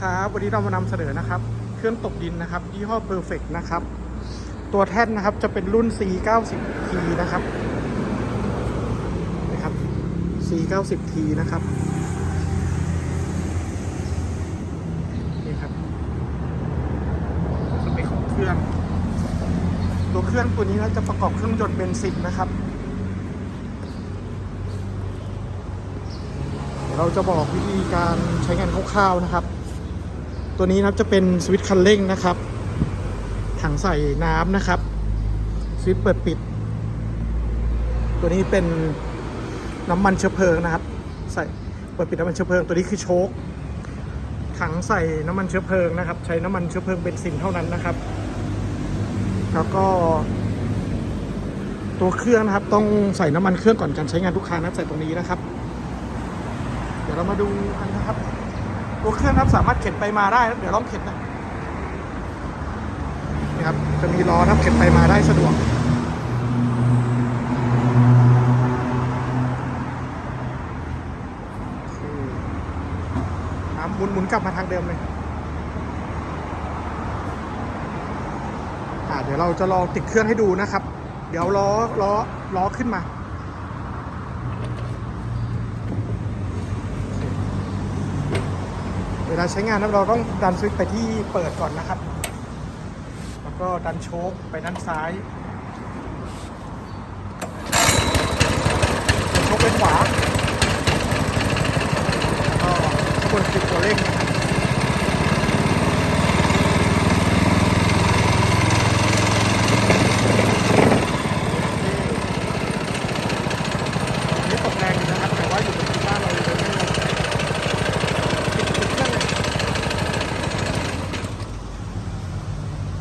ครับวันนี้เรามานำเสนอนะครับ เครื่องตกดินนะครับยี่ห้อ Perfect นะครับ ตัวแท่นนะครับจะเป็นรุ่น C90T นะครับนะครับ C90T นะครับนี่ครับสเปคของเครื่อง ตัวเครื่องตัวนี้นะจะประกอบเครื่องยนต์เบนซินนะครับเดี๋ยวเราจะบอกวิธีการใช้งานคร่าวๆนะครับ ตัวนี้นะครับจะเป็นสวิตช์คันเร่งนะครับ ถังใส่น้ำนะครับ สวิตช์เปิดปิด ตัวนี้เป็นน้ำมันเชื้อเพลิงนะครับ ใส่เปิดปิดน้ำมันเชื้อเพลิง ตัวนี้คือโชคถังใส่น้ำมันเชื้อเพลิงนะครับ ใช้น้ำมันเชื้อเพลิงเบนซินเท่านั้นนะครับ แล้วก็ ตัวเครื่องนะครับ ต้องใส่น้ำมันเครื่องก่อนการใช้งานทุกครั้งนะใส่ตรงนี้นะครับ เดี๋ยวเรามาดูกันนะครับ ตัวเครื่องครับสามารถเข็นไปมาได้เดี๋ยวลองเข็นนะนี่ครับจะมีล้อครับเข็นไปมาได้สะดวกครับหมุนหมุนกลับมาทางเดิมเลยอ่าเดี๋ยวเราจะลองติดเครื่องให้ดูนะครับ เดี๋ยวล้อล้อล้อขึ้นมา เวลาใช้งานนะเราต้องดันสวิตช์ไปที่เปิดก่อนนะครับ แล้วก็ดันโชคไปด้านซ้ายโชคไปขวาแล้วก็ข้างบนคือตัวเร่งนะครับนี่ตกแรงอยู่นะครับ แต่ว่าอยู่บนที่บ้านเราเลยไม่ลง